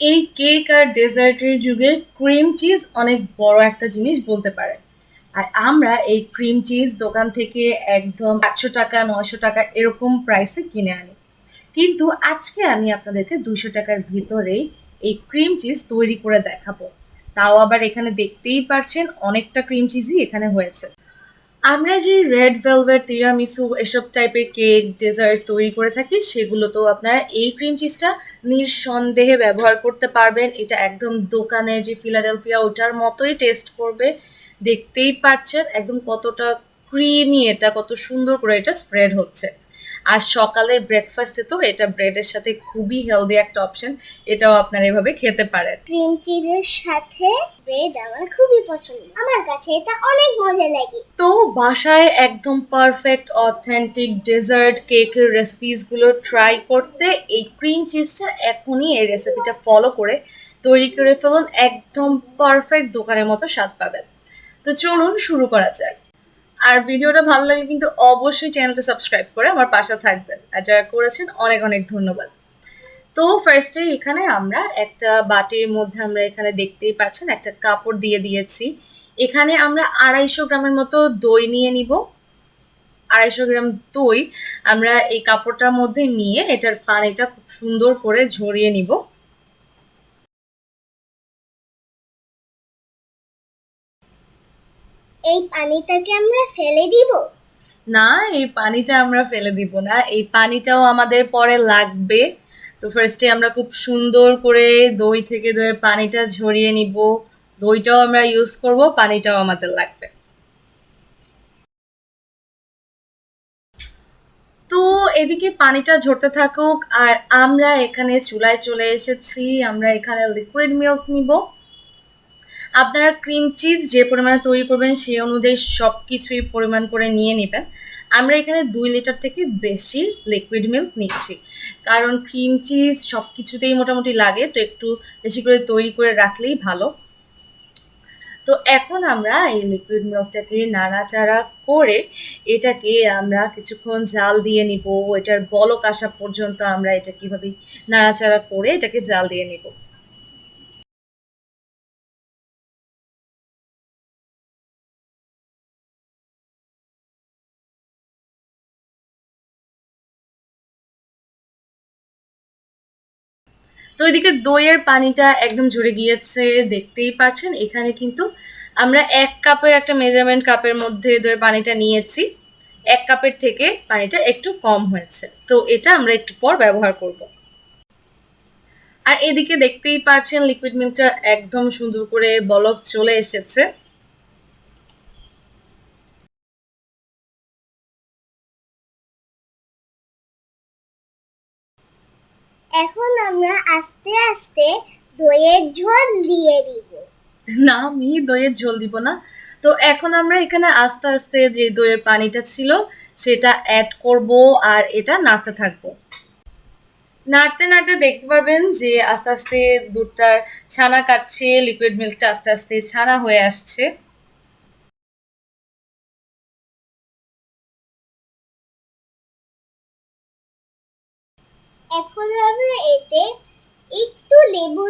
এই কেক আর ডেজার্টের যুগে cream cheese অনেক বড় একটা জিনিস বলতে পারে। আর আমরা এই ক্রিম চিজ দোকান থেকে একদম আটশো টাকা নশো টাকা এরকম প্রাইসে কিনে আনি। কিন্তু আজকে আমি আপনাদেরকে দুশো টাকার ভিতরেই এই ক্রিম চিজ তৈরি করে দেখাবো। তাও আবার এখানে দেখতেই পারছেন, অনেকটা ক্রিম চিজই এখানে হয়েছে। আমরা যে রেড ভেলভেট তিরামিসু এসব টাইপের কেক ডেজার্ট তৈরি করে থাকি সেগুলো তো আপনারা এই ক্রিম চিজটা নিঃসন্দেহে ব্যবহার করতে পারবেন। এটা একদম দোকানের যে ফিলাডেলফিয়া ওটার মতোই টেস্ট করবে। দেখতেই পাচ্ছেন একদম কতটা ক্রিমি এটা, কত সুন্দর করে এটা স্প্রেড হচ্ছে। আর সকালের ব্রেকফাস্টে তো এটা ব্রেডের সাথে খুবই হেলদি একটা অপশন এটাও আপনারা এভাবে খেতে পারেন। ক্রিম চিজের সাথে ব্রেড আমার খুবই পছন্দ। আমার কাছে এটা অনেক মজা লাগে। তো বাসায় একদম পারফেক্ট অথেন্টিক ডেজার্ট কেকের রেসিপিসগুলো ট্রাই করতে এই ক্রিম চিজটা এখনই এই রেসিপিটা ফলো করে তৈরি করে ফেলুন একদম পারফেক্ট দোকানের মতো স্বাদ পাবেন। তো চলুন শুরু করা যাক। আর ভিডিওটা ভালো লাগলে কিন্তু অবশ্যই চ্যানেলটা সাবস্ক্রাইব করে আমার পাশে থাকবেন। আর যারা করেছেন, অনেক অনেক ধন্যবাদ। তো ফার্স্টে এখানে আমরা একটা বাটির মধ্যে আমরা এখানে দেখতেই পাচ্ছেন, একটা কাপড় দিয়ে দিয়েছি। এখানে আমরা আড়াইশো গ্রামের মতো দই নিয়ে নিব। আড়াইশো গ্রাম দই আমরা এই কাপড়টার মধ্যে নিয়ে এটার পানিটা খুব সুন্দর করে ঝরিয়ে নিব। এই পানিটাকে আমরা ফেলে দিব? না, এই পানিটা আমরা ফেলে দিব না। এই পানিটাও আমাদের পরে লাগবে। তো ফার্স্টে আমরা খুব সুন্দর করে দই থেকে দইয়ের পানিটা ঝরিয়ে নিব। দইটাও আমরা ইউজ করব, পানিটাও আমাদের লাগবে। তো এদিকে পানিটা ঝরতে থাকুক, আর আমরা এখানে চুলায় চলে এসেছি। আমরা এখানে লিকুইড মিল্ক নিব। আপনারা ক্রিম চিজ যে পরিমাণে তৈরি করবেন সেই অনুযায়ী সব কিছুই পরিমাণ করে নিয়ে নেবেন। আমরা এখানে দুই লিটার থেকে বেশি লিকুইড মিল্ক নিচ্ছি। কারণ ক্রিম চিজ সব কিছুতেই মোটামুটি লাগে, তো একটু বেশি করে তৈরি করে রাখলেই ভালো। তো এখন আমরা এই লিকুইড মিল্কটাকে নাড়াচাড়া করে এটাকে আমরা কিছুক্ষণ জাল দিয়ে নিব। এটার বলক আসা পর্যন্ত আমরা এটা কীভাবে নাড়াচাড়া করে এটাকে জাল দিয়ে নিব। তো এদিকে দইয়ের পানিটা একদম ঝরে গিয়েছে, দেখতেই পাচ্ছেন। এখানে কিন্তু আমরা এক কাপের একটা মেজারমেন্ট কাপের মধ্যে দইয়ের পানিটা নিয়েছি। এক কাপের থেকে পানিটা একটু কম হয়েছে। তো এটা আমরা একটু পর ব্যবহার করব। আর এদিকে দেখতেই পাচ্ছেন লিকুইড মিল্কটা একদম সুন্দর করে বলক চলে এসেছে। এখন আমরা আস্তে আস্তে দইয়ের ঝোল দিয়ে দিব। না, আমি দইয়ের ঝোল দিব না। তো এখন আমরা এখানে আস্তে আস্তে যে দইয়ের পানিটা ছিল, সেটা অ্যাড করব আর এটা নাড়তে থাকব। নাড়তে নাড়তে দেখতে পারবেন যে আস্তে আস্তে দুধটার ছানা কাটছে লিকুইড মিল্কটা আস্তে আস্তে ছানা হয়ে আসছে। এখন আমরা এতে একটু লেবু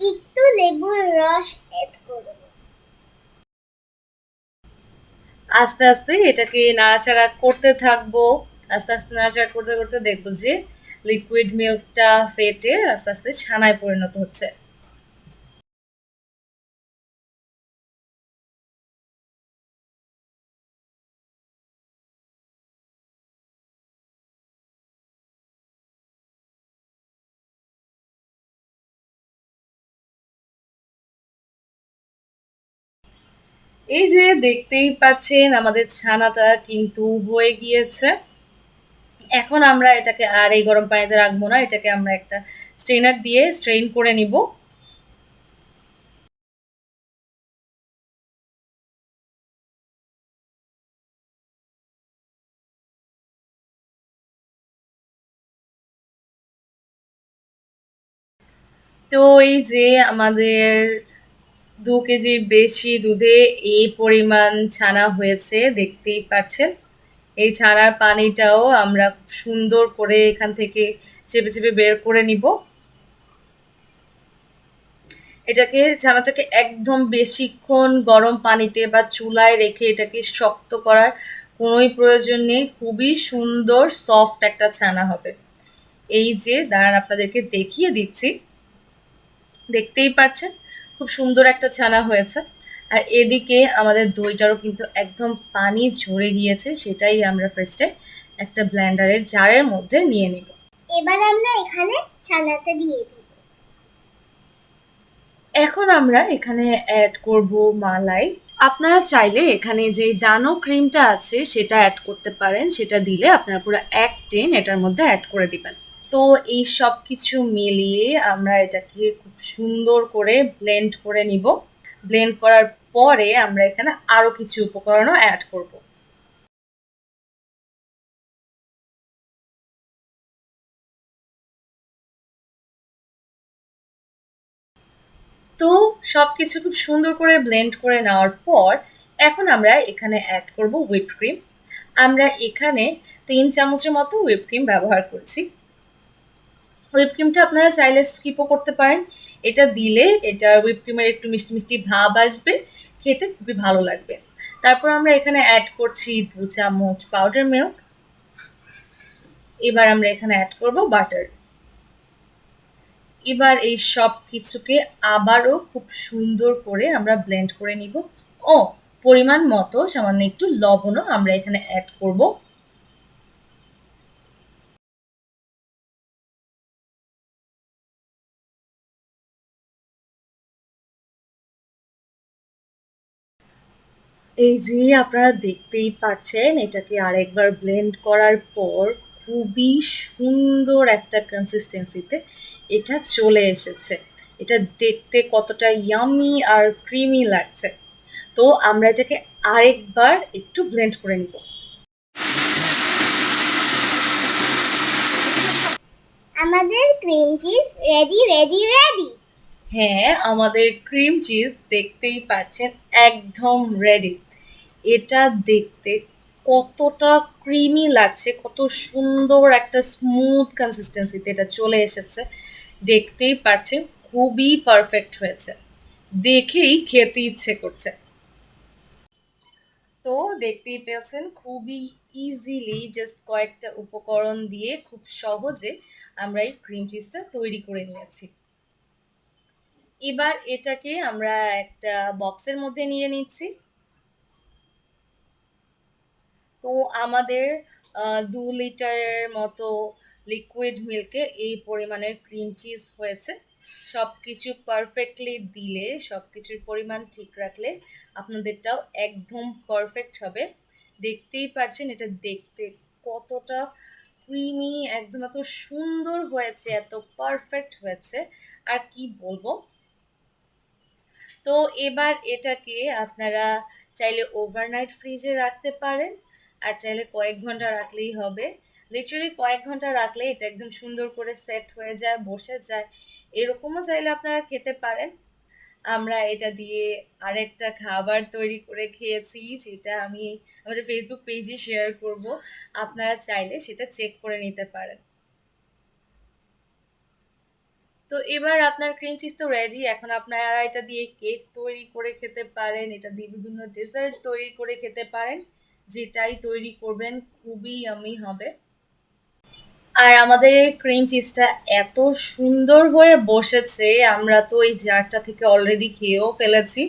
একটু লেবুর রস করব। আস্তে আস্তে এটাকে নাড়াচাড়া করতে থাকব। আস্তে আস্তে নাড়াচাড়া করতে করতে দেখব যে লিকুইড মিল্কটা ফেটে আস্তে আস্তে ছানায় পরিণত হচ্ছে। এই যে দেখতেই পাচ্ছেন, আমাদের ছানাটা কিন্তু হয়ে গিয়েছে। এখন আমরা এটাকে আর এই গরম পানিতে রাখব না, এটাকে আমরা একটা স্ট্রেনার দিয়ে স্ট্রেন করে নিব। তো এই যে আমাদের দু কেজির বেশি দুধে এই পরিমাণ ছানা হয়েছে, দেখতেই পাচ্ছেন। এই ছানার পানিটাও আমরা সুন্দর করে এখান থেকে চেপে চেপে বের করে নিব। এটাকে, ছানাটাকে একদম বেশিক্ষণ গরম পানিতে বা চুলায় রেখে এটাকে শক্ত করার কোনোই প্রয়োজন নেই। খুবই সুন্দর, সফট একটা ছানা হবে। এই যে, দাঁড়ান আপনাদেরকে দেখিয়ে দিচ্ছি। দেখতেই পাচ্ছেন খুব সুন্দর একটা ছানা হয়েছে। আর এদিকে আমাদের দইটারও কিন্তু একদম পানি ঝরে গিয়েছে সেটাই আমরা ফার্স্টে একটা ব্লেন্ডারের জারের মধ্যে নিয়ে নিব। এবার আমরা এখানে ছানাটা দিয়ে এখন আমরা এখানে অ্যাড করব মালাই। আপনারা চাইলে এখানে যে ডানো ক্রিমটা আছে সেটা অ্যাড করতে পারেন সেটা দিলে আপনারা পুরো এক টেন এটার মধ্যে অ্যাড করে দিবেন। তো এই সব কিছু মিলিয়ে আমরা এটাকে খুব সুন্দর করে ব্লেন্ড করে নিব। ব্লেন্ড করার পরে আমরা এখানে আরও কিছু উপকরণও অ্যাড করব। তো সব কিছু খুব সুন্দর করে ব্লেন্ড করে নেওয়ার পর এখন আমরা এখানে অ্যাড করব হুইপ ক্রিম আমরা এখানে তিন চামচের মতো হুইপ ক্রিম ব্যবহার করছি। হুইপ ক্রিমটা আপনারা চাইলে স্কিপও করতে পারেন। এটা দিলে এটা হুইপ ক্রিমের একটু মিষ্টি মিষ্টি ভাব আসবে, খেতে খুবই ভালো লাগবে। তারপর আমরা এখানে অ্যাড করছি দু চামচ পাউডার মিল্ক এবার আমরা এখানে অ্যাড করব বাটার এবার এই সব কিছুকে আবারও খুব সুন্দর করে আমরা ব্লেন্ড করে নিব। ও, পরিমাণ মতো সামান্য একটু লবণও আমরা এখানে অ্যাড করব। এই যে আপনারা দেখতেই পাচ্ছেন এটাকে আরেকবার ব্লেন্ড করার পর খুবই সুন্দর একটা কনসিস্টেন্সিতে এটা চলে এসেছে। এটা দেখতে কতটা ইয়ামি আর ক্রিমি লাগছে। তো আমরা এটাকে আরেকবার একটু ব্লেন্ড করে নিব। আমাদের cream cheese ready ready ready হ্যাঁ আমাদের ক্রিম চিজ দেখতেই পাচ্ছেন একদম রেডি এটা দেখতে কতটা ক্রিমি লাগছে, কত সুন্দর একটা স্মুথ কনসিস্টেন্সিতে এটা চলে এসেছে। দেখতেই পাচ্ছেন খুবই পারফেক্ট হয়েছে। দেখেই খেতে ইচ্ছে করছে। তো দেখতেই পেয়েছেন, খুবই ইজিলি জাস্ট কয়েকটা উপকরণ দিয়ে খুব সহজে আমরা এই ক্রিম চিজটা তৈরি করে নিয়েছি। এবার এটাকে আমরা একটা বক্সের মধ্যে নিয়ে নিচ্ছি। তো আমাদের দু লিটারের মতো লিকুইড মিল্কে এই পরিমাণের ক্রিম চিজ হয়েছে। সব কিছু পারফেক্টলি দিলে সব কিছুর পরিমাণ ঠিক রাখলে আপনাদেরটাও একদম পারফেক্ট হবে। দেখতেই পারছেন এটা দেখতে কতটা ক্রিমি একদম এত সুন্দর হয়েছে, এত পারফেক্ট হয়েছে। আর কি বলব? তো এবার এটাকে আপনারা চাইলে ওভারনাইট ফ্রিজে রাখতে পারেন। আর চাইলে কয়েক ঘণ্টা রাখলেই হবে। লিটারালি কয়েক ঘণ্টা রাখলে এটা একদম সুন্দর করে সেট হয়ে যায়, বসে যায়। এরকমও চাইলে আপনারা খেতে পারেন। আমরা এটা দিয়ে আরেকটা খাবার তৈরি করে খেয়েছি, যেটা আমি আমাদের ফেসবুক পেজে শেয়ার করব। আপনারা চাইলে সেটা চেক করে নিতে পারেন। তো এবার আপনার ক্রিম চিজ তো রেডি এখন আপনারা এটা দিয়ে কেক তৈরি করে খেতে পারেন, এটা দিয়ে বিভিন্ন ডেজার্ট তৈরি করে খেতে পারেন। যেটাই তৈরি করবেন, খুবই আমি হবে। আর আমাদের এই ক্রিম চিজটা এত সুন্দর হয়ে বসেছে, আমরা তো এই জারটা থেকে অলরেডি খেয়েও ফেলেছি।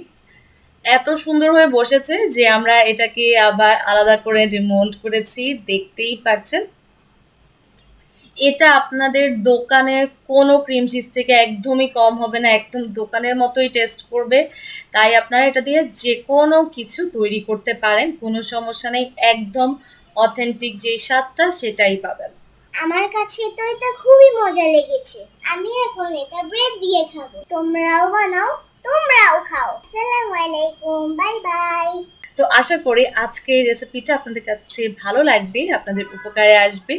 এত সুন্দর হয়ে বসেছে যে আমরা এটাকে আবার আলাদা করে রিমোল্ড করেছি, দেখতেই পাচ্ছেন। এটা আপনাদের দোকানের কোনো ক্রিম চিজ থেকে একদমই কম হবে না একদম দোকানের মতোই টেস্ট করবে। তাই আপনারা এটা দিয়ে যে কোনো কিছু তৈরি করতে পারেন কোনো সমস্যা নেই একদম অথেন্টিক যে স্বাদটা সেটাই পাবেন। আমার কাছে তো এটা খুবই মজা লেগেছে। আমি এখন এটা ব্রেড দিয়ে খাব। তোমরাও বানাও তোমরাও খাও। আসসালামু আলাইকুম বাই বাই। তো আশা করি আজকের রেসিপিটা আপনাদের কাছে ভালো লাগবে আপনাদের উপকারে আসবে।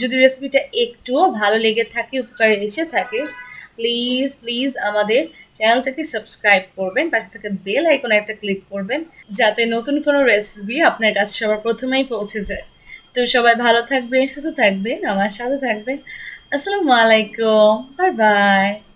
যদি রেসিপিটা একটুও ভালো লেগে থাকে, উপকারে এসে থাকে প্লিজ প্লিজ আমাদের চ্যানেলটাকে সাবস্ক্রাইব করবেন, পাশে থেকে বেল আইকনে একটা ক্লিক করবেন, যাতে নতুন কোনো রেসিপি আপনার কাছে সবার প্রথমেই পৌঁছে যায়। তো সবাই ভালো থাকবেন, সুস্থ থাকবেন, আমার সাথে থাকবেন। আসসালামু আলাইকুম বাই বাই